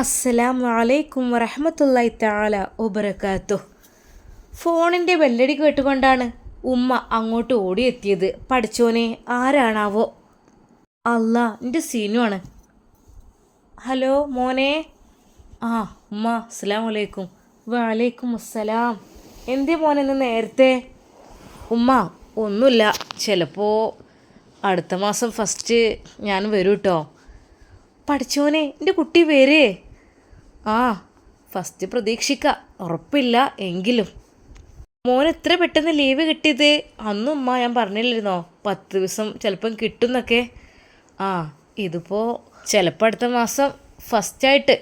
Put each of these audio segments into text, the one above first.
അസ്സലാമു വലൈക്കും വറഹമത്തല്ലായി താല ഒബറക്കാത്തു ഫോണിന്റെ വെല്ലടി കേട്ടുകൊണ്ടാണ് ഉമ്മ അങ്ങോട്ട് ഓടിയെത്തിയത്. പഠിച്ചോനെ ആരാണാവോ? അല്ല എന്റെ സീനുവാണ് ഹലോ മോനെ. ആ ഉമ്മ അസ്സലാം വലൈക്കും വലൈക്കും അസ്സലാം. എന്തേ മോനെ ഇന്ന് നേരത്തെ? ഉമ്മ ഒന്നുമില്ല. ചിലപ്പോൾ അടുത്ത മാസം ഫസ്റ്റ് ഞാൻ വരും കേട്ടോ പഠിച്ചോനെ എന്റെ കുട്ടി വരേ. ആ ഫസ്റ്റ് പ്രതീക്ഷിക്ക. ഉറപ്പില്ല എങ്കിലും. മോൻ എത്ര പെട്ടെന്ന് ലീവ് കിട്ടിയത്? അന്നും ഉമ്മ ഞാൻ പറഞ്ഞില്ലായിരുന്നോ? പത്ത് ദിവസം ചിലപ്പം കിട്ടുന്നൊക്കെ. ആ ഇതിപ്പോൾ ചിലപ്പോൾ അടുത്ത മാസം ഫസ്റ്റായിട്ട്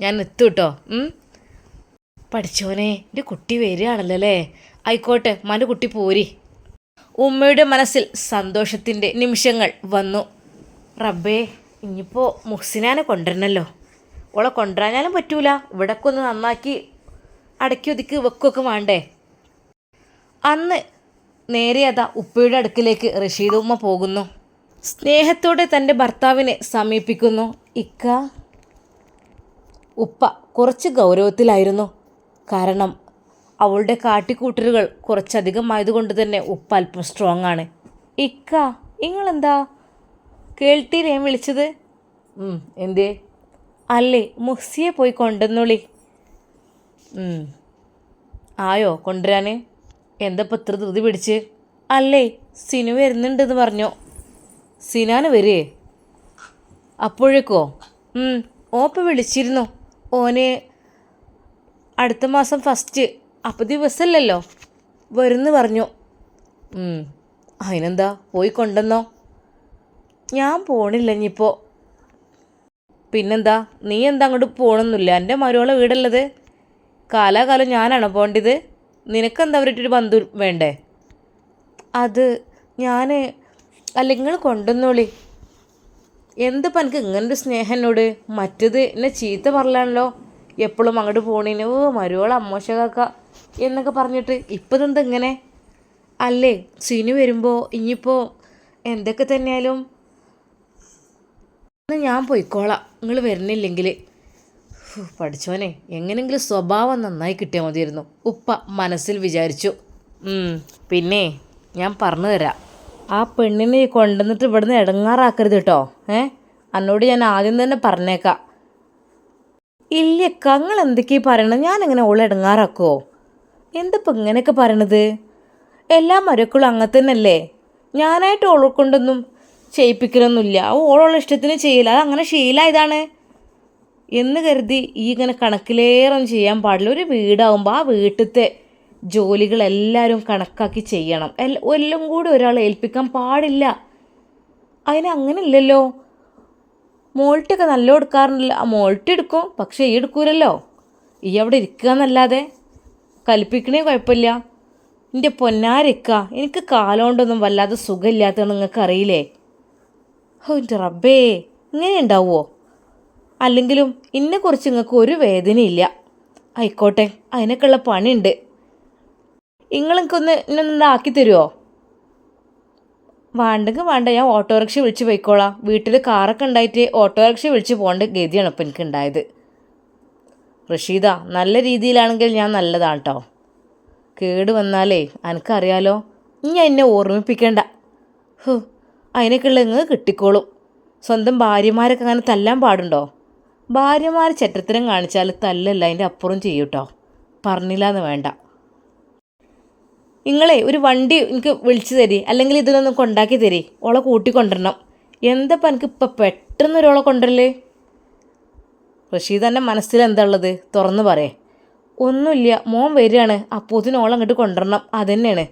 ഞാൻ എത്തും കേട്ടോ. പഠിച്ചോനെ എന്റെ കുട്ടി വരികയാണല്ലോ അല്ലേ? ആയിക്കോട്ടെ മന്റെ കുട്ടി പോരി. ഉമ്മയുടെ മനസ്സിൽ സന്തോഷത്തിന്റെ നിമിഷങ്ങൾ വന്നു. റബ്ബേ ഇനിയിപ്പോൾ മുഹ്സിനാനെ കൊണ്ടുവരണല്ലോ. ഓളെ കൊണ്ടുവരാനാലും പറ്റൂല. ഇവിടൊക്കെ ഒന്ന് നന്നാക്കി അടക്കി ഒതുക്കി വെക്കുകയൊക്കെ വേണ്ടേ? അന്ന് നേരെ അതാ ഉപ്പയുടെ അടുക്കിലേക്ക് റഷീദ് ഉമ്മ പോകുന്നു. സ്നേഹത്തോടെ തന്റെ ഭർത്താവിനെ സമീപിക്കുന്നു. ഇക്ക ഉപ്പ കുറച്ച് ഗൗരവത്തിലായിരുന്നു. കാരണം അവളുടെ കാട്ടിക്കൂട്ടലുകൾ കുറച്ചധികം ആയതുകൊണ്ട് തന്നെ ഉപ്പ അല്പം സ്ട്രോങ് ആണ്. ഇക്ക നിങ്ങളെന്താ ഞാൻ വിളിച്ചത്? എന്തേ? അല്ലേ? മുഹ്സിയെ പോയി കൊണ്ടുവന്നോളി. ആയോ കൊണ്ടുവരാൻ എന്താ ഇത്ര ധൃതി പിടിച്ച്? അല്ലേ സിനു വരുന്നുണ്ടെന്ന് പറഞ്ഞു. സിനാന് വരേ? അപ്പോഴേക്കോ? ഓപ്പ വിളിച്ചിരുന്നു. ഓന് അടുത്ത മാസം ഫസ്റ്റ് അപ്പം ദിവസമല്ലല്ലോ വരുന്നു പറഞ്ഞു. അതിനെന്താ പോയി കൊണ്ടെന്നോ ഞാൻ പോണില്ല ഇനിയിപ്പോൾ പിന്നെന്താ? നീ എന്താ അങ്ങോട്ട് പോകണമെന്നില്ല എന്റെ മരുവളെ വീടുള്ളത്? കാലാകാലം ഞാനാണോ പോകേണ്ടത്? നിനക്കെന്താ അവരിട്ടൊരു ബന്ധു വേണ്ടേ? അത് ഞാൻ അല്ല നിങ്ങൾ കൊണ്ടുവന്നോളി. എന്തിപ്പോൾ എനിക്ക് ഇങ്ങനൊരു സ്നേഹം എന്നോട്? മറ്റത് എന്നെ ചീത്ത പറലാണല്ലോ എപ്പോഴും അങ്ങോട്ട് പോണീന് ഓ മരുവള അമ്മോശകാക്ക എന്നൊക്കെ പറഞ്ഞിട്ട് ഇപ്പം ഇതെന്താ ഇങ്ങനെ? അല്ലേ സിനു വരുമ്പോൾ ഇനിയിപ്പോൾ എന്തൊക്കെ തന്നെയാലും എന്നാ ഞാൻ പോയിക്കോളാം. നിങ്ങൾ വരുന്നില്ലെങ്കിൽ പഠിച്ചോനെ എങ്ങനെങ്കിലും സ്വഭാവം നന്നായി കിട്ടിയാൽ മതിയായിരുന്നു. ഉപ്പ മനസ്സിൽ വിചാരിച്ചു. പിന്നെ ഞാൻ പറഞ്ഞു തരാം. ആ പെണ്ണിനെ കൊണ്ടുവന്നിട്ട് ഇവിടുന്ന് ഇടങ്ങാറാക്കരുത് കേട്ടോ ഏ? എന്നോട് ഞാൻ ആദ്യം തന്നെ പറഞ്ഞേക്കാം. ഇല്ല നിങ്ങൾ എന്തൊക്കെയാ പറയണത്? ഞാൻ എങ്ങനെ ഓളെ ഇടങ്ങാറാക്കുമോ എന്തിപ്പോൾ ഇങ്ങനെയൊക്കെ പറയണത്? എല്ലാ മരക്കളും അങ്ങനെ തന്നെയല്ലേ ഞാനായിട്ട് ഓളെ കൊണ്ടൊന്നും ചെയ്യിപ്പിക്കലൊന്നുമില്ല. ഓളുള്ള ഇഷ്ടത്തിന് ചെയ്യില്ല. അത് അങ്ങനെ ശീലമായതാണ് എന്ന് കരുതി ഈ ഇങ്ങനെ കണക്കിലേറൊന്നും ചെയ്യാൻ പാടില്ല. ഒരു വീടാവുമ്പോൾ ആ വീട്ടിലത്തെ ജോലികളെല്ലാവരും കണക്കാക്കി ചെയ്യണം. എല്ലാ കൂടി ഒരാളെ ഏൽപ്പിക്കാൻ പാടില്ല. അതിന് അങ്ങനെ ഇല്ലല്ലോ മോൾട്ടൊക്കെ നല്ല എടുക്കാറുണ്ടല്ലോ ആ മോൾട്ട് എടുക്കും പക്ഷേ ഈ എടുക്കൂലല്ലോ. ഈ അവിടെ ഇരിക്കുക എന്നല്ലാതെ. കൽപ്പിക്കണേ കുഴപ്പമില്ല. എന്റെ പൊന്നാരിക്ക എനിക്ക് കാലോണ്ടൊന്നും വല്ലാതെ സുഖമില്ലാത്തതെന്ന് നിങ്ങൾക്ക് എന്റെ റബ്ബേ ഇങ്ങനെ ഉണ്ടാവുമോ അല്ലെങ്കിലും ഇന്നെക്കുറിച്ച് നിങ്ങൾക്ക് ഒരു വേദനയില്ല. ആയിക്കോട്ടെ അതിനൊക്കെയുള്ള പണിയുണ്ട്. നിങ്ങളെനിക്കൊന്ന് ഇന്നൊന്ന് ആക്കി തരുമോ വേണ്ടെങ്കിൽ വേണ്ട ഞാൻ ഓട്ടോറിക്ഷ വിളിച്ച് പോയിക്കോളാം. വീട്ടിൽ കാറൊക്കെ ഉണ്ടായിട്ട് ഓട്ടോറിക്ഷ വിളിച്ച് പോകേണ്ട ഗതിയാണ് ഇപ്പം എനിക്ക് ഉണ്ടായത് റഷീദ നല്ല രീതിയിലാണെങ്കിൽ ഞാൻ നല്ലതാണ് കേട്ടോ കേട് വന്നാലേ എനിക്കറിയാലോ ഇനി എന്നെ ഓർമ്മിപ്പിക്കണ്ട. ഹോ അതിനൊക്കെയുള്ള ഇങ്ങ് കിട്ടിക്കോളും. സ്വന്തം ഭാര്യമാരൊക്കെ അങ്ങനെ തല്ലാൻ പാടുണ്ടോ? ഭാര്യമാർ ചെറ്റത്തരം കാണിച്ചാൽ തല്ലല്ല അതിന്റെ അപ്പുറം ചെയ്യൂട്ടോ പറഞ്ഞില്ല എന്ന് വേണ്ട. നിങ്ങളെ ഒരു വണ്ടി എനിക്ക് വിളിച്ചു തരി അല്ലെങ്കിൽ ഇതിനൊന്നും കൊണ്ടാക്കി തരി. ഓളെ കൂട്ടിക്കൊണ്ടിരണം എന്തപ്പം എനിക്ക് ഇപ്പം പെട്ടെന്ന് ഒരോളെ റഷീദ് തന്നെ മനസ്സിൽ എന്താ ഉള്ളത്? തുറന്ന് പറയേ. ഒന്നുമില്ല മോൻ വരികയാണ്. അപ്പോത്തിന് ഓളെ അങ്ങോട്ട് കൊണ്ടുവരണം. അതന്നെയാണ്.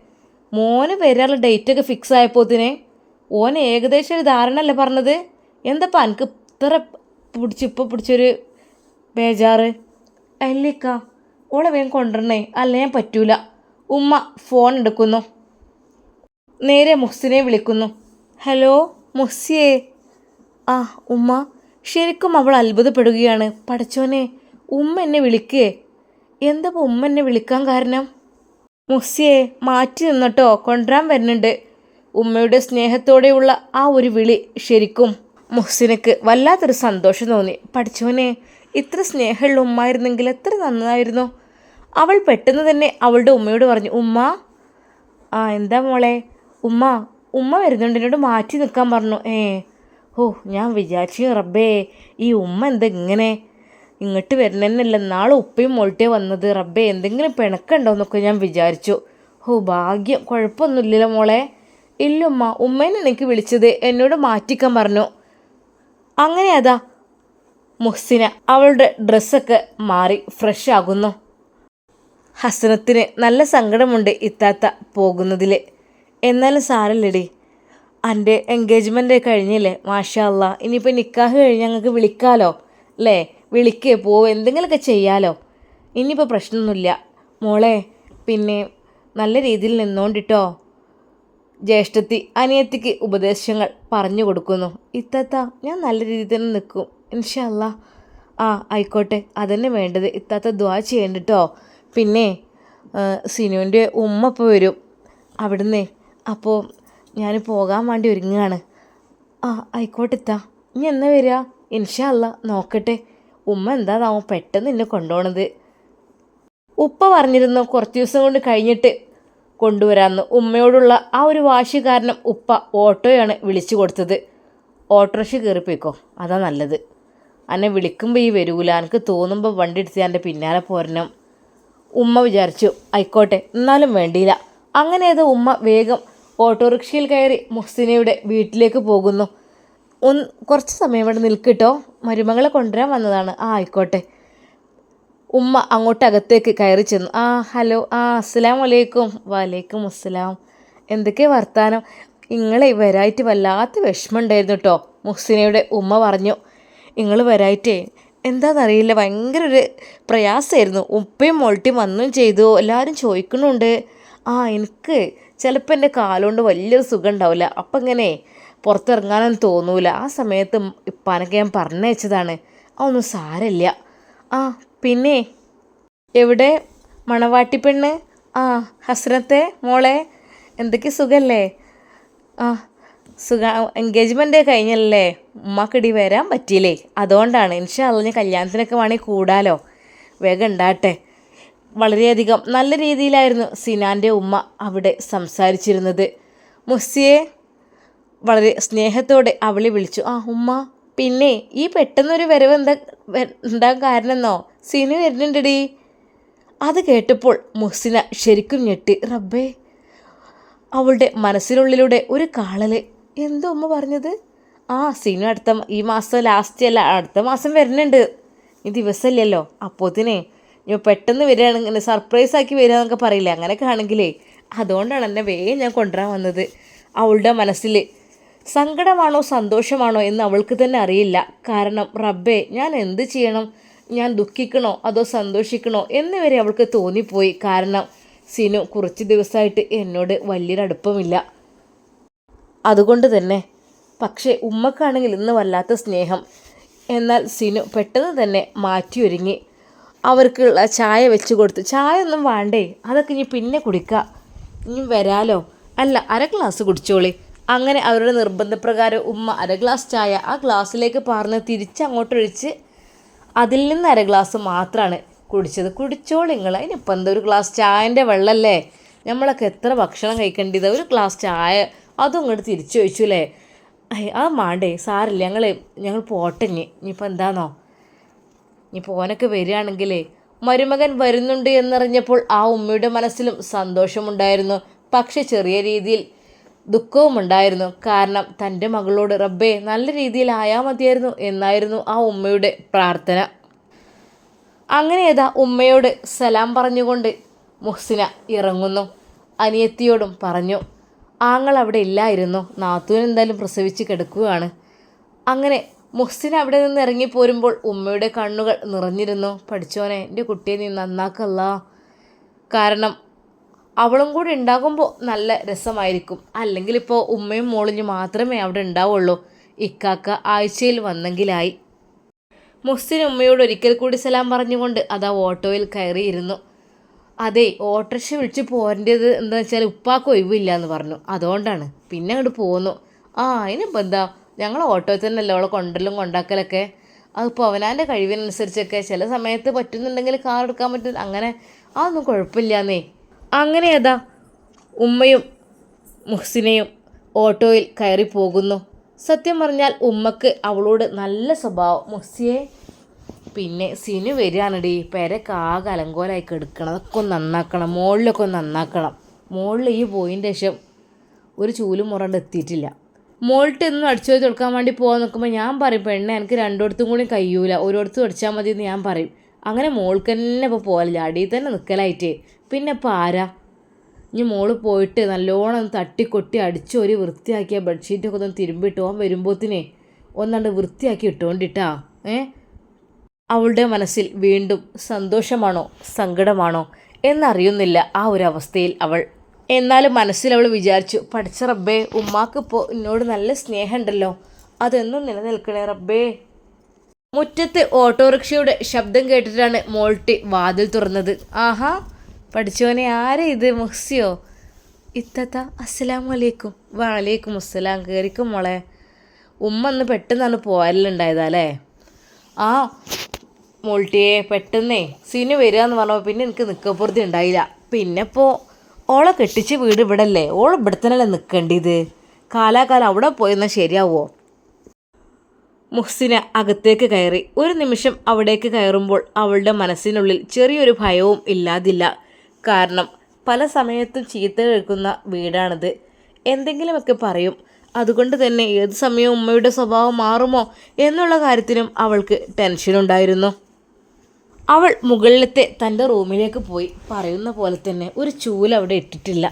മോന് വരാനുള്ള ഡേറ്റൊക്കെ ഫിക്സ് ആയപ്പോത്തിന് ഓൻ ഏകദേശം ഒരു ധാരണ അല്ലേ പറഞ്ഞത്? എന്തപ്പാ എനിക്ക് ഇത്ര പിടിച്ച് ഇപ്പോൾ പിടിച്ചൊരു ബേജാറ്? അല്ലേക്ക ഓളെ വേഗം കൊണ്ടുവരണേ. അല്ല ഞാൻ പറ്റൂല. ഉമ്മ ഫോൺ എടുക്കുന്നു. നേരെ മുഹ്സിനെ വിളിക്കുന്നു. ഹലോ മുഹ്സിയെ. ആ ഉമ്മ ശരിക്കും അവൾ അത്ഭുതപ്പെടുകയാണ്. പഠിച്ചോനെ ഉമ്മ എന്നെ വിളിക്കേ. എന്താ ഉമ്മ എന്നെ വിളിക്കാൻ കാരണം? മുഹ്സിയെ മാറ്റി നിന്നിട്ടോ. കൊണ്ടുവരാൻ വരുന്നുണ്ട്. ഉമ്മയുടെ സ്നേഹത്തോടെയുള്ള ആ ഒരു വിളി ശരിക്കും മുഹ്സിനക്ക് വല്ലാത്തൊരു സന്തോഷം തോന്നി. പഠിച്ചവനെ ഇത്ര സ്നേഹമുള്ള ഉമ്മായിരുന്നെങ്കിൽ എത്ര നന്നായിരുന്നു. അവൾ പെട്ടെന്ന് തന്നെ അവളുടെ ഉമ്മയോട് പറഞ്ഞു ഉമ്മ ആ എന്താ മോളെ? ഉമ്മ ഉമ്മ വരുന്നുണ്ട് എന്നോട് മാറ്റി നിൽക്കാൻ പറഞ്ഞു. ഏ ഓ ഞാൻ വിചാരിച്ചു റബ്ബേ ഈ ഉമ്മ എന്താ ഇങ്ങനെ? ഇങ്ങോട്ട് വരുന്നതന്നെയല്ല നാളെ ഉപ്പയും മോൾട്ടേ വന്നത്. റബ്ബേ എന്തെങ്കിലും പിണക്കുണ്ടോ എന്നൊക്കെ ഞാൻ വിചാരിച്ചു. ഓ ഭാഗ്യം കുഴപ്പമൊന്നുമില്ലല്ലോ മോളെ. ഇല്ല ഉമ്മ ഉമ്മേനെ എനിക്ക് വിളിച്ചത് എന്നോട് മാറ്റിക്കാൻ പറഞ്ഞു. അങ്ങനെ അതാ മുഹ്സിന അവളുടെ ഡ്രസ്സൊക്കെ മാറി ഫ്രഷ് ആകുന്നു. ഹസനത്തിന് നല്ല സങ്കടമുണ്ട് ഇത്താത്ത പോകുന്നതിൽ എന്നാലും സാരല്ലടി എന്റെ എൻഗേജ്മെന്റ് കഴിഞ്ഞില്ലേ? മാഷാ അല്ലാ ഇനിയിപ്പോൾ നിക്കാഹ് കഴിഞ്ഞ് ഞങ്ങൾക്ക് വിളിക്കാലോ അല്ലേ? വിളിക്കേ പോവോ എന്തെങ്കിലുമൊക്കെ ചെയ്യാലോ. ഇനിയിപ്പോൾ പ്രശ്നമൊന്നുമില്ല. മോളെ പിന്നെ നല്ല രീതിയിൽ നിന്നോണ്ടിട്ടോ. ജ്യേഷ്ഠത്തി അനിയത്തിക്ക് ഉപദേശങ്ങൾ പറഞ്ഞു കൊടുക്കുന്നു. ഇത്തത്ത ഞാൻ നല്ല രീതിയിൽ തന്നെ നിൽക്കും. ഇൻഷല്ല ആ ആയിക്കോട്ടെ. അതന്നെ വേണ്ടത്. ഇത്താത്ത ദ്വാ ചെയ്യണ്ട പിന്നെ സിനുവിന്റെ ഉമ്മ ഇപ്പോൾ വരും. അവിടുന്ന്. അപ്പോൾ ഞാൻ പോകാൻ വേണ്ടി ഒരുങ്ങുകയാണ് ആ ആയിക്കോട്ടെ ഇത്താ. ഇനി എന്നാ വരിക? ഇൻഷല്ല നോക്കട്ടെ. ഉമ്മ എന്താണാവും പെട്ടെന്ന് എന്നെ കൊണ്ടുപോണത്. ഉപ്പ പറഞ്ഞിരുന്നു കുറച്ച് ദിവസം കൊണ്ട് കഴിഞ്ഞിട്ട് കൊണ്ടുവരാമെന്ന് ഉമ്മയോടുള്ള ആ ഒരു വാശി കാരണം ഉപ്പ ഓട്ടോയാണ് വിളിച്ചു കൊടുത്തത്. ഓട്ടോറിക്ഷ കയറിപ്പോയിക്കോ? അതാ നല്ലത്. എന്നെ വിളിക്കുമ്പോൾ ഈ വരൂല. എനിക്ക് തോന്നുമ്പോൾ വണ്ടി എടുത്ത് എന്റെ പിന്നാലെ പോരണം. ഉമ്മ വിചാരിച്ചു ആയിക്കോട്ടെ എന്നാലും വേണ്ടിയില്ല. അങ്ങനെ അത് ഉമ്മ വേഗം ഓട്ടോറിക്ഷയിൽ കയറി മുഹ്സിനയുടെ വീട്ടിലേക്ക് പോകുന്നു. ഒന്ന് കുറച്ച് സമയം ഇവിടെ നിൽക്കിട്ടോ മരുമകളെ കൊണ്ടുവരാൻ വന്നതാണ്. ആ ആയിക്കോട്ടെ. ഉമ്മ അങ്ങോട്ട് അകത്തേക്ക് കയറി ചെന്നു. ആ ഹലോ ആ അസ്സലാം വലൈക്കും വലൈക്കും അസ്സലാം. എന്തൊക്കെ വർത്താനം? നിങ്ങളെ വരായിട്ട് വല്ലാത്ത വിഷമം ഉണ്ടായിരുന്നു കേട്ടോ മുഹ്സിനയുടെ ഉമ്മ പറഞ്ഞു നിങ്ങൾ വരായിട്ടേ എന്താണെന്നറിയില്ല ഭയങ്കര ഒരു പ്രയാസമായിരുന്നു. ഉപ്പയും മോൾട്ടിയും വന്നും ചെയ്തു. എല്ലാവരും ചോദിക്കുന്നുണ്ട് ആ എനിക്ക് ചിലപ്പോൾ എന്റെ കാലുകൊണ്ട് വലിയൊരു സുഖം ഉണ്ടാവില്ല അപ്പം ഇങ്ങനെ പുറത്തിറങ്ങാനൊന്നും തോന്നൂല. ആ സമയത്ത് ഇപ്പാനൊക്കെ ഞാൻ പറഞ്ഞയച്ചതാണ്. അതൊന്നും സാരമില്ല ആ പിന്നെ എവിടെ? മണവാട്ടി പെണ്ണ്? ആ ഹസ്രത്തെ? മോളെ? എന്തൊക്കെ സുഖല്ലേ? ആ സുഖ എൻഗേജ്മെന്റ് കഴിഞ്ഞല്ലേ? ഉമ്മക്കിടി വരാൻ പറ്റിയില്ലേ? അതുകൊണ്ടാണ്. ഇൻഷാ അല്ല ഞാൻ കല്യാണത്തിനൊക്കെ വേണമെങ്കിൽ കൂടാലോ. വേഗം ഉണ്ടാട്ടെ വളരെയധികം നല്ല രീതിയിലായിരുന്നു സിനാന്റെ ഉമ്മ അവിടെ സംസാരിച്ചിരുന്നത്. മുസ്സിയെ വളരെ സ്നേഹത്തോടെ അവളെ വിളിച്ചു. ആ ഉമ്മ പിന്നെ ഈ പെട്ടെന്നൊരു വരവ് എന്താ ഉണ്ടാകാൻ കാരണമെന്നോ സിനു വരുന്നുണ്ടടി. അത് കേട്ടപ്പോൾ മുഹ്സിന ശരിക്കും ഞെട്ടി. റബ്ബേ അവളുടെ മനസ്സിനുള്ളിലൂടെ ഒരു കാളൽ. എന്തോ അമ്മ പറഞ്ഞത്? ആ സിനു അടുത്ത ഈ മാസം ലാസ്റ്റ് അല്ല അടുത്ത മാസം വരുന്നുണ്ട്. ഈ ദിവസമല്ലല്ലോ അപ്പോത്തിനെ ഞാൻ പെട്ടെന്ന് വരികയാണെങ്കിൽ സർപ്രൈസ് ആക്കി വരിക എന്നൊക്കെ പറയില്ല? അങ്ങനെയൊക്കെ ആണെങ്കിലേ. അതുകൊണ്ടാണ് എന്നെ വേഗം ഞാൻ കൊണ്ടുവരാൻ വന്നത്. അവളുടെ മനസ്സിൽ സങ്കടമാണോ സന്തോഷമാണോ എന്ന് അവൾക്ക് തന്നെ അറിയില്ല. കാരണം റബ്ബേ ഞാൻ എന്ത് ചെയ്യണം? ഞാൻ ദുഃഖിക്കണോ? അതോ സന്തോഷിക്കണോ? എന്നിവരെ അവൾക്ക് തോന്നിപ്പോയി. കാരണം സിനു കുറച്ച് ദിവസമായിട്ട് എന്നോട് വലിയൊരടുപ്പമില്ല അതുകൊണ്ട് തന്നെ. പക്ഷേ ഉമ്മക്കാണെങ്കിൽ ഇന്ന് വല്ലാത്ത സ്നേഹം. എന്നാൽ സിനു പെട്ടെന്ന് തന്നെ മാറ്റിയൊരുങ്ങി. അവർക്കുള്ള ചായ വെച്ച് കൊടുത്തു. ചായ ഒന്നും വേണ്ടേ? അതൊക്കെ ഇനി പിന്നെ കുടിക്കുക ഇനി വരാലോ? അല്ല അര ഗ്ലാസ് കുടിച്ചോളി. അങ്ങനെ അവരുടെ നിർബന്ധപ്രകാരം ഉമ്മ അര ഗ്ലാസ് ചായ ആ ഗ്ലാസ്സിലേക്ക് പാർന്ന് തിരിച്ചങ്ങോട്ടൊഴിച്ച് അതിൽ നിന്ന് അര ഗ്ലാസ് മാത്രമാണ് കുടിച്ചത്. കുടിച്ചോളിങ്ങൾ അതിനിപ്പോൾ എന്താ ഒരു ഗ്ലാസ് ചായന്റെ വെള്ളമല്ലേ നമ്മളൊക്കെ എത്ര ഭക്ഷണം കഴിക്കേണ്ടത് ഒരു ഗ്ലാസ് ചായ. അതും ഇങ്ങോട്ട് തിരിച്ചു വെച്ചു അല്ലേ ആ മാണ്ടേ. സാറില്ല ഞങ്ങൾ ഞങ്ങൾ പോട്ടെ ഇനി. ഇനിയിപ്പോൾ എന്താണോ ഇനിയിപ്പോൾ ഓനൊക്കെ വരികയാണെങ്കിലേ മരുമകൻ വരുന്നുണ്ട് എന്നറിഞ്ഞപ്പോൾ ആ ഉമ്മയുടെ മനസ്സിലും സന്തോഷമുണ്ടായിരുന്നു. പക്ഷെ ചെറിയ രീതിയിൽ ദുഃഖവും ഉണ്ടായിരുന്നു കാരണം തന്റെ മകളോട് റബ്ബേ നല്ല രീതിയിൽ ആയാൽ മതിയായിരുന്നു എന്നായിരുന്നു ആ ഉമ്മയുടെ പ്രാർത്ഥന. അങ്ങനെ ഏതാ ഉമ്മയോട് സലാം പറഞ്ഞുകൊണ്ട് മുഹ്സിന ഇറങ്ങുന്നു. അനിയത്തിയോടും പറഞ്ഞു ആങ്ങൾ അവിടെ ഇല്ലായിരുന്നു. നാത്തൂൻ എന്തായാലും പ്രസവിച്ച് കിടക്കുകയാണ്. അങ്ങനെ മുഹ്സിൻ അവിടെ നിന്ന് ഇറങ്ങി ഇറങ്ങിപ്പോരുമ്പോൾ ഉമ്മയുടെ കണ്ണുകൾ നിറഞ്ഞിരുന്നു. പഠിച്ചോനെ എന്റെ കുട്ടിയെ നീ നന്നാക്കല്ല. കാരണം അവളും കൂടി ഉണ്ടാകുമ്പോൾ നല്ല രസമായിരിക്കും. അല്ലെങ്കിൽ ഇപ്പോൾ ഉമ്മയും മോളിഞ്ഞ് മാത്രമേ അവിടെ ഉണ്ടാവുള്ളൂ. ഇക്കാക്ക ആഴ്ചയിൽ വന്നെങ്കിലായി. മുസ്തിൻ ഉമ്മയോട് ഒരിക്കൽ കൂടി സലാം പറഞ്ഞുകൊണ്ട് അതാ ഓട്ടോയിൽ കയറിയിരുന്നു. അതെ ഓട്ടോറിക്ഷ വിളിച്ച് പോരേണ്ടത് എന്താ വെച്ചാൽ ഉപ്പാക്ക് ഒഴിവില്ല എന്ന് പറഞ്ഞു. അതുകൊണ്ടാണ്. പിന്നെ അങ്ങോട്ട് പോന്നു. ആ അതിനിപ്പോൾ എന്താ ഞങ്ങൾ ഓട്ടോയിൽ തന്നെയല്ലേ അവളെ കൊണ്ടല്ലും കൊണ്ടാക്കലൊക്കെ? അതിപ്പോൾ അവനാന്റെ കഴിവിനനുസരിച്ചൊക്കെ ചില സമയത്ത് പറ്റുന്നുണ്ടെങ്കിൽ കാർ എടുക്കാൻ പറ്റും. അങ്ങനെ അതൊന്നും കുഴപ്പമില്ലാന്നേ. അങ്ങനെ അതാ ഉമ്മയും മുഹ്സിനെയും ഓട്ടോയിൽ കയറി പോകുന്നു. സത്യം പറഞ്ഞാൽ ഉമ്മക്ക് അവളോട് നല്ല സ്വഭാവം. മുഹ്സിയെ പിന്നെ സിനു വരികയാണെടി. പെരക്ക് ആകെ അലങ്കോലായി കെടുക്കണം. അതൊക്കെ ഒന്ന് നന്നാക്കണം. മുകളിലൊക്കെ ഒന്ന് നന്നാക്കണം. മുകളിൽ ഈ പോയിന്റെ ശേഷം ഒരു ചൂലും മുറണ്ട് എത്തിയിട്ടില്ല. മുകളിട്ട് എന്നും അടിച്ചു തുടക്കാൻ വേണ്ടി പോകാൻ നോക്കുമ്പോൾ ഞാൻ പറയും പെണ്ണെ എനിക്ക് രണ്ടിടത്തും കൂടി കഴിയൂല. ഒരിടത്തും അടിച്ചാൽ മതി എന്ന് ഞാൻ പറയും. അങ്ങനെ മോൾക്ക് തന്നെ ഇപ്പോൾ പോകലില്ല അടിയിൽ തന്നെ നിൽക്കലായിട്ട് പിന്നെ ഇപ്പോൾ ആരാ? ഇനി മോൾ പോയിട്ട് നല്ലോണം കൊട്ടി അടിച്ച് ഒരു വൃത്തിയാക്കിയ ബെഡ്ഷീറ്റൊക്കെ ഒന്ന് തിരുമ്പിട്ട് ഓൻ വരുമ്പോത്തിനെ ഒന്നാണ്ട് വൃത്തിയാക്കി ഇട്ടുകൊണ്ടിട്ടാ ഏ? അവളുടെ മനസ്സിൽ വീണ്ടും സന്തോഷമാണോ സങ്കടമാണോ എന്നറിയുന്നില്ല ആ ഒരു അവസ്ഥയിൽ അവൾ. എന്നാലും മനസ്സിൽ അവൾ വിചാരിച്ചു പഠിച്ച റബ്ബേ ഉമ്മാക്കിപ്പോൾ എന്നോട് നല്ല സ്നേഹമുണ്ടല്ലോ അതെന്നും നിലനിൽക്കണേ റബ്ബേ. മുറ്റത്ത് ഓട്ടോറിക്ഷയുടെ ശബ്ദം കേട്ടിട്ടാണ് മോൾട്ടി വാതിൽ തുറന്നത്. ആഹാ പഠിച്ചോനെ ആരെ ഇത് മുഹ്സിയോ? ഇത്തത്ത അസ്സലാം വലൈക്കും വലൈക്കും അസ്സലാം. കയറിക്കും മോളെ. ഉമ്മ അന്ന് പെട്ടെന്നാണ് പോരലുണ്ടായതല്ലേ ആ മോൾട്ടിയെ പെട്ടെന്നേ. സിനു വരിക എന്ന് പറഞ്ഞപ്പോൾ പിന്നെ എനിക്ക് നിൽക്കപ്പുറത്തി ഉണ്ടായില്ല. പിന്നെ ഇപ്പോൾ ഓളെ കെട്ടിച്ച് വീട് ഇവിടെ അല്ലേ ഓൾ ഇവിടെ തന്നെയല്ലേ നിൽക്കേണ്ടത് കാലാകാലം അവിടെ പോയെന്നാൽ ശരിയാവോ? മുഹ്സിന അകത്തേക്ക് കയറി. ഒരു നിമിഷം അവിടേക്ക് കയറുമ്പോൾ അവളുടെ മനസ്സിനുള്ളിൽ ചെറിയൊരു ഭയവും ഇല്ലാതില്ല. കാരണം പല സമയത്തും ചീത്ത കേൾക്കുന്ന വീടാണിത്. എന്തെങ്കിലുമൊക്കെ പറയും. അതുകൊണ്ട് തന്നെ ഏത് സമയവും ഉമ്മയുടെ സ്വഭാവം മാറുമോ എന്നുള്ള കാര്യത്തിനും അവൾക്ക് ടെൻഷനുണ്ടായിരുന്നു അവൾ മുകളിലത്തെ തന്റെ റൂമിലേക്ക് പോയി പറയുന്ന പോലെ തന്നെ ഒരു ചൂൽ അവിടെ ഇട്ടിട്ടില്ല.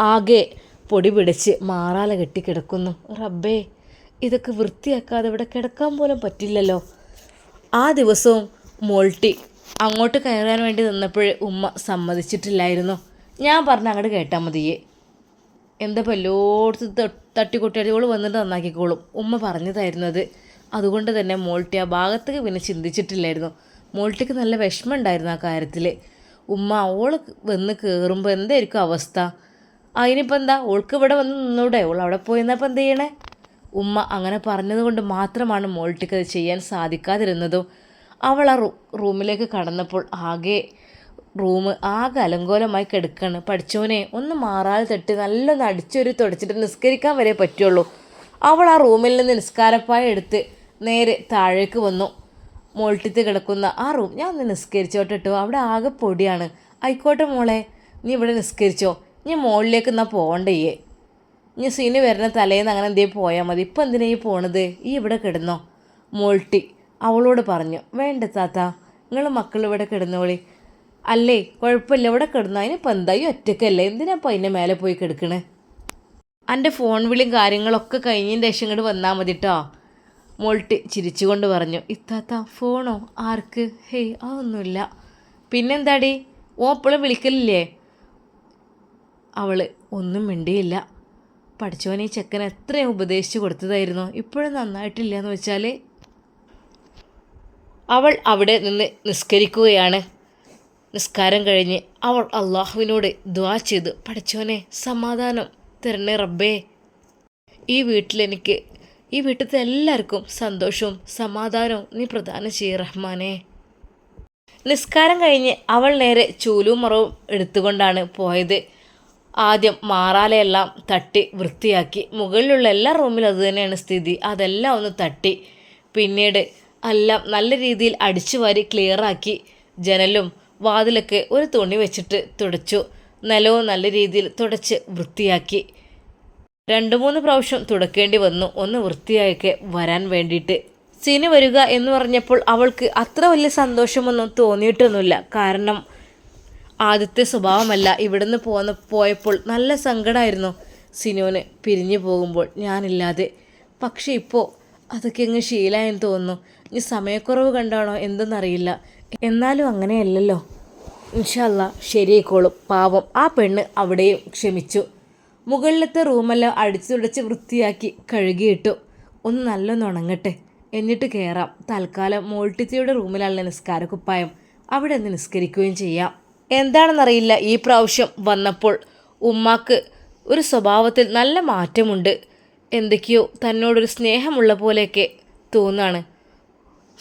ആകെ പൊടി പിടിച്ച് മാറാല കെട്ടി കിടക്കുന്നു റബ്ബേ ഇതൊക്കെ വൃത്തിയാക്കാതെ ഇവിടെ കിടക്കാൻ പോലും പറ്റില്ലല്ലോ. ആ ദിവസവും മോൾട്ടി അങ്ങോട്ട് കയറാൻ വേണ്ടി നിന്നപ്പോൾ ഉമ്മ സമ്മതിച്ചിട്ടില്ലായിരുന്നു. ഞാൻ പറഞ്ഞ അങ്ങോട്ട് കേട്ടാൽ മതിയേ. എന്താ പല്ലോടത്ത് തട്ടി തട്ടിക്കൊട്ടിയടികൾ വന്നിട്ട് നന്നാക്കിക്കോളും. ഉമ്മ പറഞ്ഞതായിരുന്നത് അതുകൊണ്ട് തന്നെ മോൾട്ടി ആ ഭാഗത്തേക്ക് പിന്നെ ചിന്തിച്ചിട്ടില്ലായിരുന്നു. മോൾട്ടിക്ക് നല്ല വിഷമം ഉണ്ടായിരുന്നു ആ കാര്യത്തിൽ ഉമ്മ ഓൾ വന്ന് കയറുമ്പോൾ എന്തായിരിക്കും അവസ്ഥ? അതിനിപ്പോൾ എന്താ? ഓൾക്ക് ഇവിടെ വന്ന് നിന്നൂടെ. ഓൾ അവിടെ പോയിരുന്നപ്പോൾ എന്ത് ചെയ്യണേ? ഉമ്മ അങ്ങനെ പറഞ്ഞതുകൊണ്ട് മാത്രമാണ് മോൾട്ടിക്ക് അത് ചെയ്യാൻ സാധിക്കാതിരുന്നതും. അവൾ ആ റൂമിലേക്ക് കടന്നപ്പോൾ ആകെ റൂം ആകെ അലങ്കോലമായി കിടക്കാണ്. പഠിച്ചോനെ ഒന്ന് മാറാതെ തട്ടി നല്ലൊന്ന് അടിച്ചൊരു തുടച്ചിട്ട് നിസ്കരിക്കാൻ വരെ പറ്റുള്ളൂ. അവൾ ആ റൂമിൽ നിന്ന് നിസ്കാരപ്പായ എടുത്ത് നേരെ താഴേക്ക് വന്നു. മോൾട്ടിത്ത് കിടക്കുന്ന ആ റൂം ഞാൻ ഒന്ന് നിസ്കരിച്ചോട്ടെ കേട്ടോ അവിടെ ആകെ പൊടിയാണ്. ആയിക്കോട്ടെ മോളെ നീ ഇവിടെ നിസ്കരിച്ചോ. നീ മുകളിലേക്ക് എന്നാൽ പോകണ്ടേ? ഇനി സീന് വരുന്ന തലേന്ന് അങ്ങനെ എന്തെങ്കിലും പോയാൽ മതി. ഇപ്പം എന്തിനാ ഈ പോണത്? ഈ ഇവിടെ കിടന്നോ? മോൾട്ടി അവളോട് പറഞ്ഞു വേണ്ട താത്ത നിങ്ങൾ മക്കൾ ഇവിടെ കിടന്നോളി. അല്ലേ കുഴപ്പമില്ല ഇവിടെ കിടന്നു. അതിനിപ്പോൾ എന്താ? ഈ ഒറ്റക്കല്ലേ? എന്തിനാ ഇപ്പം അതിന്റെ മേലെ പോയി കിടക്കണേ? എന്റെ ഫോൺ വിളിയും കാര്യങ്ങളൊക്കെ കഴിഞ്ഞതിന്റെ ശേഷം ഇങ്ങോട്ട് വന്നാൽ മതി കേട്ടോ മോൾട്ടി ചിരിച്ചുകൊണ്ട് പറഞ്ഞു ഇത്താത്ത ഫോണോ ആർക്ക്? ഹേയ് അതൊന്നുമില്ല. പിന്നെന്താടി? ഓ വിളിക്കലില്ലേ? അവൾ ഒന്നും മിണ്ടിയില്ല. പഠിച്ചവൻ ഈ ചെക്കൻ എത്രയും ഉപദേശിച്ചു കൊടുത്തതായിരുന്നു. ഇപ്പോഴും നന്നായിട്ടില്ല എന്ന് വെച്ചാൽ അവൾ അവിടെ നിന്ന് നിസ്കരിക്കുകയാണ്. നിസ്കാരം കഴിഞ്ഞ് അവൾ അള്ളാഹുവിനോട് ദ്വാ ചെയ്ത് പഠിച്ചവനെ സമാധാനം തരണേ റബ്ബേ. ഈ വീട്ടിലെനിക്ക് ഈ വീട്ടിലത്തെ എല്ലാവർക്കും സന്തോഷവും സമാധാനവും നീ പ്രദാനം ചെയ്യ റഹ്മാനെ. നിസ്കാരം കഴിഞ്ഞ് അവൾ നേരെ ചൂലും മുറവും എടുത്തുകൊണ്ടാണ് പോയത്. ആദ്യം മാറാലയെല്ലാം തട്ടി വൃത്തിയാക്കി. മുകളിലുള്ള എല്ലാ റൂമിലും അതുതന്നെയാണ് സ്ഥിതി. അതെല്ലാം ഒന്ന് തട്ടി. പിന്നീട് എല്ലാം നല്ല രീതിയിൽ അടിച്ചു വാരി ക്ലിയറാക്കി ജനലും വാതിലൊക്കെ ഒരു തുണി വെച്ചിട്ട് തുടച്ചു. നിലവും നല്ല രീതിയിൽ തുടച്ച് വൃത്തിയാക്കി. രണ്ട് മൂന്ന് പ്രാവശ്യം തുടക്കേണ്ടി വന്നു. ഒന്ന് വൃത്തിയായൊക്കെ വരാൻ വേണ്ടിയിട്ട്. സിനി വരിക എന്ന് പറഞ്ഞപ്പോൾ അവൾക്ക് അത്ര വലിയ സന്തോഷമൊന്നും തോന്നിയിട്ടൊന്നുമില്ല. കാരണം ആദ്യത്തെ സ്വഭാവമല്ല ഇവിടുന്ന് പോന്ന പോയപ്പോൾ നല്ല സങ്കടമായിരുന്നു സിനുവിന് പിരിഞ്ഞു പോകുമ്പോൾ ഞാനില്ലാതെ. പക്ഷെ ഇപ്പോൾ അതൊക്കെ അങ്ങ് ശീലായെന്ന് തോന്നുന്നു. ഇനി സമയക്കുറവ് കണ്ടാണോ എന്തെന്നറിയില്ല. എന്നാലും അങ്ങനെയല്ലല്ലോ. ഇൻഷല്ല ശരിയായിക്കോളും. പാവം. ആ പെണ്ണ് അവിടെയും ക്ഷമിച്ചു. മുകളിലത്തെ റൂമെല്ലാം അടിച്ചു തുടച്ച് വൃത്തിയാക്കി കഴുകിയിട്ടു. ഒന്ന് നല്ലൊന്ന് ഉണങ്ങട്ടെ. എന്നിട്ട് കയറാം തൽക്കാലം മോൾട്ടിത്തിയുടെ റൂമിലുള്ള നിസ്കാരക്കുപ്പായം. അവിടെ നിന്ന് നിസ്കരിക്കുകയും ചെയ്യാം. എന്താണെന്നറിയില്ല ഈ പ്രാവശ്യം വന്നപ്പോൾ. ഉമ്മാക്ക് ഒരു സ്വഭാവത്തിൽ നല്ല മാറ്റമുണ്ട്. എന്തൊക്കെയോ തന്നോടൊരു സ്നേഹമുള്ള പോലെയൊക്കെ തോന്നാണ്.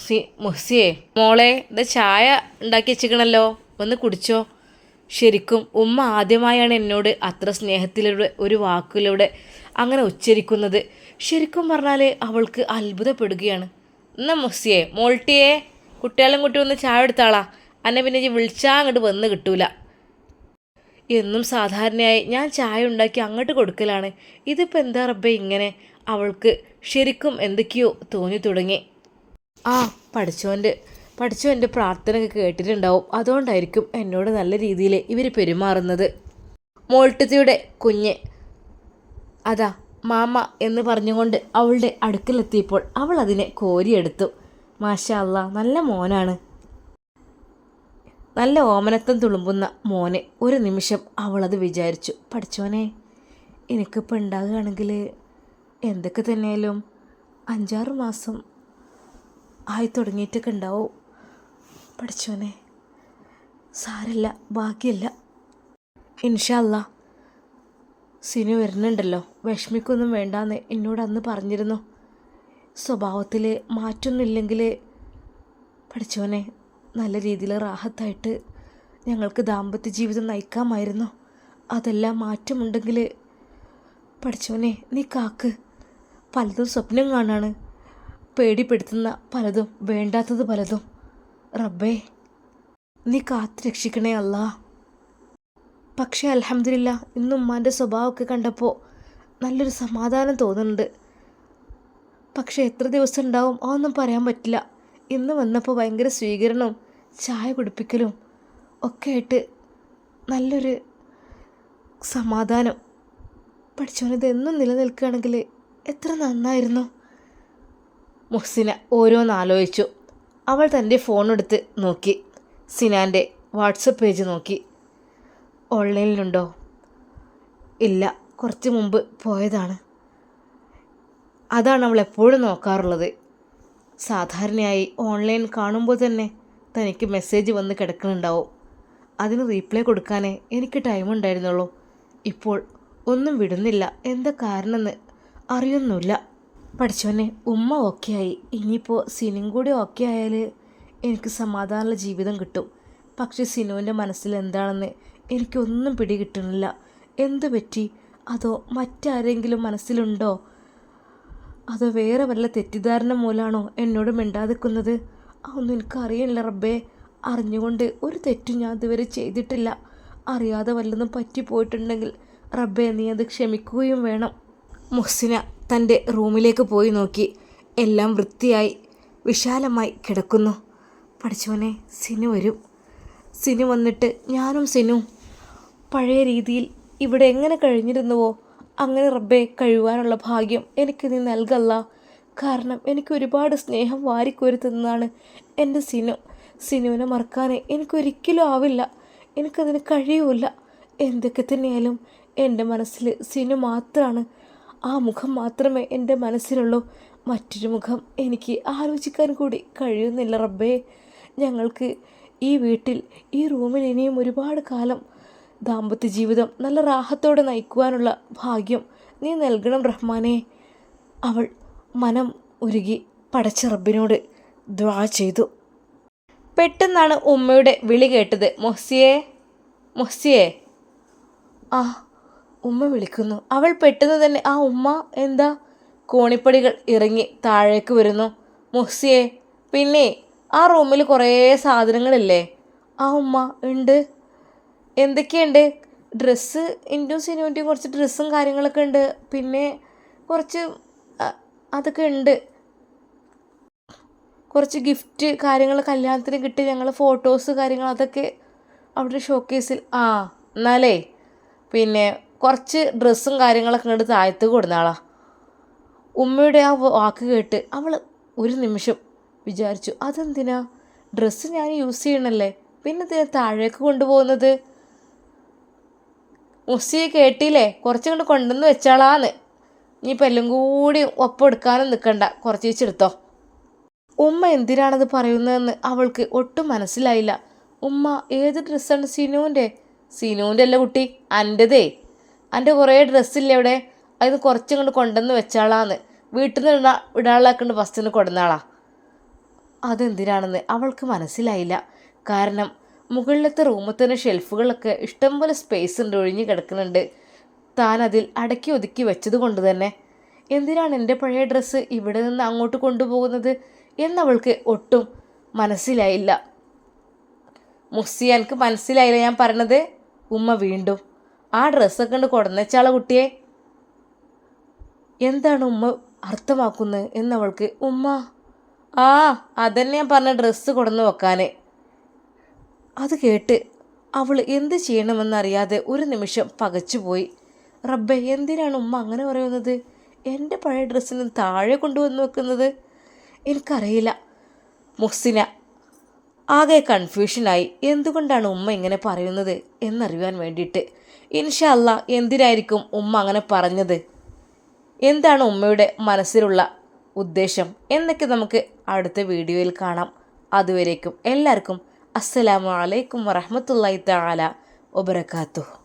സി മുസിയെ മോളെ ഇത് ചായ ഉണ്ടാക്കി വെച്ചിക്കണല്ലോ ഒന്ന് കുടിച്ചോ. ശരിക്കും ഉമ്മ ആദ്യമായാണ് എന്നോട് അത്ര സ്നേഹത്തിലൂടെ ഒരു വാക്കിലൂടെ അങ്ങനെ ഉച്ചരിക്കുന്നത്. ശരിക്കും പറഞ്ഞാൽ അവൾക്ക് അത്ഭുതപ്പെടുകയാണ്. എന്നാ മുസിയെ മോൾട്ടിയെ കുട്ടികളും കുട്ടി ഒന്ന് ചായ എടുത്താളാ. അന്നെ പിന്നെ ഇജ്ജ് വിളിച്ചാൽ അങ്ങോട്ട് വന്ന് കിട്ടൂല. എന്നും സാധാരണയായി ഞാൻ ചായ ഉണ്ടാക്കി അങ്ങോട്ട് കൊടുക്കലാണ്. ഇതിപ്പോൾ എന്താ റബ്ബേ ഇങ്ങനെ? അവൾക്ക് ശരിക്കും എന്തൊക്കെയോ തോന്നി തുടങ്ങി. ആ പഠിച്ചോന്റെ പഠിച്ചോ എന്റെ പ്രാർത്ഥനയൊക്കെ കേട്ടിട്ടുണ്ടാവും. അതുകൊണ്ടായിരിക്കും എന്നോട് നല്ല രീതിയിൽ ഇവർ പെരുമാറുന്നത്. മോൾട്ടത്തിയുടെ കുഞ്ഞ് അതാ മാമ എന്ന് പറഞ്ഞുകൊണ്ട് അവളുടെ അടുക്കലെത്തിയപ്പോൾ അവൾ അതിനെ കോരിയെടുത്തു. മാഷ അല്ല നല്ല മോനാണ്. നല്ല ഓമനത്തം തുളുമ്പുന്ന മോനെ ഒരു നിമിഷം അവളത് വിചാരിച്ചു. പഠിച്ചോനെ എനിക്കിപ്പോൾ ഉണ്ടാകുകയാണെങ്കിൽ എന്തൊക്കെ തന്നെയാലും അഞ്ചാറ് മാസം ആയി തുടങ്ങിയിട്ടൊക്കെ ഉണ്ടാവും പഠിച്ചോനെ സാരല്ല ബാക്കിയല്ല ഇൻഷല്ല സിനു വരുന്നുണ്ടല്ലോ. വിഷമിക്കൊന്നും വേണ്ടാന്ന് എന്നോട് അന്ന് പറഞ്ഞിരുന്നു. സ്വഭാവത്തിൽ മാറ്റൊന്നുമില്ലെങ്കിൽ പഠിച്ചോനെ നല്ല രീതിയിൽ റാഹത്തായിട്ട് ഞങ്ങൾക്ക് ദാമ്പത്യ ജീവിതം നയിക്കാമായിരുന്നു. അതെല്ലാം മാറ്റമുണ്ടെങ്കിൽ പഠിച്ചോനെ നീ കാക്ക്. പലതും സ്വപ്നം കാണാണ്. പേടിപ്പെടുത്തുന്ന പലതും വേണ്ടാത്തത് പലതും. റബ്ബേ നീ കാത്ത് രക്ഷിക്കണേ അല്ല. പക്ഷേ അലഹമില്ല ഇന്ന് ഉമ്മാന്റെ സ്വഭാവമൊക്കെ കണ്ടപ്പോൾ നല്ലൊരു സമാധാനം തോന്നുന്നുണ്ട്. പക്ഷേ എത്ര ദിവസം ഉണ്ടാവും അതൊന്നും പറയാൻ പറ്റില്ല. ഇന്ന് വന്നപ്പോൾ ഭയങ്കര സ്വീകരണവും ചായ കുടിപ്പിക്കലും ഒക്കെ ആയിട്ട് നല്ലൊരു സമാധാനം. പഠിച്ചോനിത് എന്നും നിലനിൽക്കുകയാണെങ്കിൽ എത്ര നന്നായിരുന്നു. മുഹ്സിന ഓരോന്നാലോചിച്ചു അവൾ തന്റെ ഫോണെടുത്ത് നോക്കി. സിനാന്റെ വാട്സപ്പ് പേജ് നോക്കി. ഓൺലൈനിലുണ്ടോ? ഇല്ല കുറച്ച് മുമ്പ് പോയതാണ്. അതാണ് അവൾ എപ്പോഴും നോക്കാറുള്ളത്. സാധാരണയായി ഓൺലൈൻ കാണുമ്പോൾ തന്നെ തനിക്ക് മെസ്സേജ് വന്ന് കിടക്കുന്നുണ്ടാവും. അതിന് റീപ്ലൈ കൊടുക്കാനേ എനിക്ക് ടൈം ഉണ്ടായിരുന്നുള്ളൂ. ഇപ്പോൾ ഒന്നും വിടുന്നില്ല. എന്താ കാരണമെന്ന് അറിയൊന്നുമില്ല. പഠിച്ചവനെ ഉമ്മ ഓക്കെ ആയി. ഇനിയിപ്പോൾ സിനും കൂടി ഓക്കെ ആയാൽ എനിക്ക് സമാധാനമുള്ള ജീവിതം കിട്ടും. പക്ഷേ സിനുവിന്റെ മനസ്സിൽ എന്താണെന്ന് എനിക്കൊന്നും പിടി കിട്ടുന്നില്ല. എന്തു പറ്റി? അതോ മറ്റാരെങ്കിലും മനസ്സിലുണ്ടോ? അതോ വേറെ വല്ല തെറ്റിദ്ധാരണ മൂലമാണോ എന്നോട് മിണ്ടാതിക്കുന്നത് അതൊന്നും എനിക്കറിയില്ല റബ്ബേ. അറിഞ്ഞുകൊണ്ട് ഒരു തെറ്റും ഞാൻ ഇതുവരെ ചെയ്തിട്ടില്ല. അറിയാതെ വല്ലതും പറ്റിപ്പോയിട്ടുണ്ടെങ്കിൽ റബ്ബേ നീ അത് ക്ഷമിക്കുകയും വേണം. മുഹ്സിന തന്റെ റൂമിലേക്ക് പോയി നോക്കി. എല്ലാം വൃത്തിയായി വിശാലമായി കിടക്കുന്നു. പഠിച്ചവനെ സിനു വരും. സിനു വന്നിട്ട് ഞാനും സിനു. പഴയ രീതിയിൽ ഇവിടെ എങ്ങനെ കഴിഞ്ഞിരുന്നുവോ? അങ്ങനെ റബ്ബെ കഴിയുവാനുള്ള ഭാഗ്യം എനിക്ക് നീ നൽകല്ല. കാരണം എനിക്ക് ഒരുപാട് സ്നേഹം വാരിക്കോരി എന്റെ സിനു. സിനുവിനെ മറക്കാനേ എനിക്കൊരിക്കലും ആവില്ല. എനിക്കതിന് കഴിയൂല എന്തൊക്കെ തന്നെയായാലും എന്റെ മനസ്സിൽ സിനു മാത്രമാണ് ആ മുഖം മാത്രമേ എന്റെ മനസ്സിലുള്ളൂ. മറ്റൊരു മുഖം എനിക്ക് ആലോചിക്കാൻ കൂടി കഴിയുന്നില്ല റബ്ബേ. ഞങ്ങൾക്ക് ഈ വീട്ടിൽ ഈ റൂമിൽ ഇനിയും ഒരുപാട് കാലം ദാമ്പത്യ ജീവിതം നല്ല റാഹത്തോടെ നയിക്കുവാനുള്ള ഭാഗ്യം നീ നൽകണം റഹ്മാനെ. അവൾ മനം ഉരുകി പടച്ച റബ്ബിനോട് ദ്വാ ചെയ്തു. പെട്ടെന്നാണ് ഉമ്മയുടെ വിളി കേട്ടത്. മൊഹ്സിയെ മൊഹ്സിയെ. ആ ഉമ്മ വിളിക്കുന്നു. അവൾ പെട്ടെന്ന് തന്നെ ആ ഉമ്മ എന്താ? കോണിപ്പടികൾ ഇറങ്ങി താഴേക്ക് വരുന്നു. മൊഹ്സിയെ പിന്നെ ആ റൂമിൽ കുറേ സാധനങ്ങളില്ലേ? ആ ഉമ്മ ഉണ്ട്. എന്തൊക്കെയുണ്ട്? ഡ്രസ്സ് ഇന്റും സിനുവിന്റെയും കുറച്ച് ഡ്രസ്സും കാര്യങ്ങളൊക്കെ ഉണ്ട്. പിന്നെ കുറച്ച് അതൊക്കെ ഉണ്ട്. കുറച്ച് ഗിഫ്റ്റ് കാര്യങ്ങൾ കല്യാണത്തിന് കിട്ടി ഞങ്ങൾ ഫോട്ടോസ് കാര്യങ്ങൾ അതൊക്കെ അവിടെ ഷോക്കേസിൽ ആ എന്നാലേ പിന്നെ കുറച്ച് ഡ്രസ്സും കാര്യങ്ങളൊക്കെ ഇങ്ങോട്ട് താഴത്ത് കൊടുന്നാളാ. ഉമ്മയുടെ ആ വാക്ക് കേട്ട് അവൾ ഒരു നിമിഷം വിചാരിച്ചു അതെന്തിനാ? ഡ്രസ്സ് ഞാൻ യൂസ് ചെയ്യണല്ലേ? പിന്നെ എന്തിനാ താഴേക്ക് കൊണ്ടുപോകുന്നത്? മുസ്സിയെ കേട്ടില്ലേ? കുറച്ചുകൊണ്ട് കൊണ്ടുവന്ന് വെച്ചാളാന്ന്. ഇനിയിപ്പോൾ എല്ലാം കൂടി ഒപ്പം എടുക്കാനും നിൽക്കണ്ട കുറച്ച് വെച്ചെടുത്തോ ഉമ്മ എന്തിനാണത് പറയുന്നതെന്ന് അവൾക്ക് ഒട്ടും മനസ്സിലായില്ല. ഉമ്മ ഏത് ഡ്രസ്സാണ് സിനുവിന്റെ? സിനുവിന്റെ അല്ല കുട്ടി എന്റെതേ എന്റെ കുറേ ഡ്രസ്സില്ലേ അവിടെ? അതിന് കുറച്ചും കൊണ്ട് കൊണ്ടുവന്ന് വെച്ചാളാന്ന്. വീട്ടിൽ നിന്ന് ഇടാ ഇടാളാക്കൊണ്ട് ഫസ്റ്റിന് കൊടുന്നാളാ. അതെന്തിനാണെന്ന് അവൾക്ക് മനസ്സിലായില്ല. കാരണം മുകളിലത്തെ റൂമിൽ തന്നെ ഷെൽഫുകളൊക്കെ ഇഷ്ടംപോലെ സ്പേസ് ഉണ്ട് ഒഴിഞ്ഞ് കിടക്കുന്നുണ്ട്. താൻ അതിൽ അടക്കി ഒതുക്കി വെച്ചത് കൊണ്ട് തന്നെ. എന്തിനാണ് എന്റെ പഴയ ഡ്രസ്സ് ഇവിടെ നിന്ന് അങ്ങോട്ട് കൊണ്ടുപോകുന്നത് എന്നവൾക്ക് ഒട്ടും മനസ്സിലായില്ല. മുസ്സി എനിക്ക് മനസ്സിലായില്ല ഞാൻ പറഞ്ഞത് ഉമ്മ വീണ്ടും ആ ഡ്രസ്സൊക്കെ കൊണ്ട് കൊടുന്നച്ചാളെ കുട്ടിയെ. എന്താണ് ഉമ്മ അർത്ഥമാക്കുന്നത് എന്നവൾക്ക് ഉമ്മ ആ അതന്നെ ഞാൻ പറഞ്ഞ ഡ്രസ്സ് കൊടുന്ന് വെക്കാൻ അത് കേട്ട് അവൾ എന്ത് ചെയ്യണമെന്നറിയാതെ ഒരു നിമിഷം പകച്ചുപോയി. റബ്ബെ എന്തിനാണ് ഉമ്മ അങ്ങനെ പറയുന്നത്? എന്റെ പഴയ ഡ്രസ്സിന് താഴെ കൊണ്ടുവന്ന് വെക്കുന്നത്? എനിക്കറിയില്ല. മുഹ്സിന ആകെ കൺഫ്യൂഷനായി എന്തുകൊണ്ടാണ് ഉമ്മ ഇങ്ങനെ പറയുന്നത് എന്നറിയുവാൻ വേണ്ടിയിട്ട്. ഇൻഷാ അല്ല എന്തിനായിരിക്കും ഉമ്മ അങ്ങനെ പറഞ്ഞത്? എന്താണ് ഉമ്മയുടെ മനസ്സിലുള്ള ഉദ്ദേശം? എന്നൊക്കെ നമുക്ക് അടുത്ത വീഡിയോയിൽ കാണാം. അതുവരേക്കും എല്ലാവർക്കും അസ്സലാമു അലൈക്കും വറഹമത്തല്ലായി തആല വബറകാതുഹു.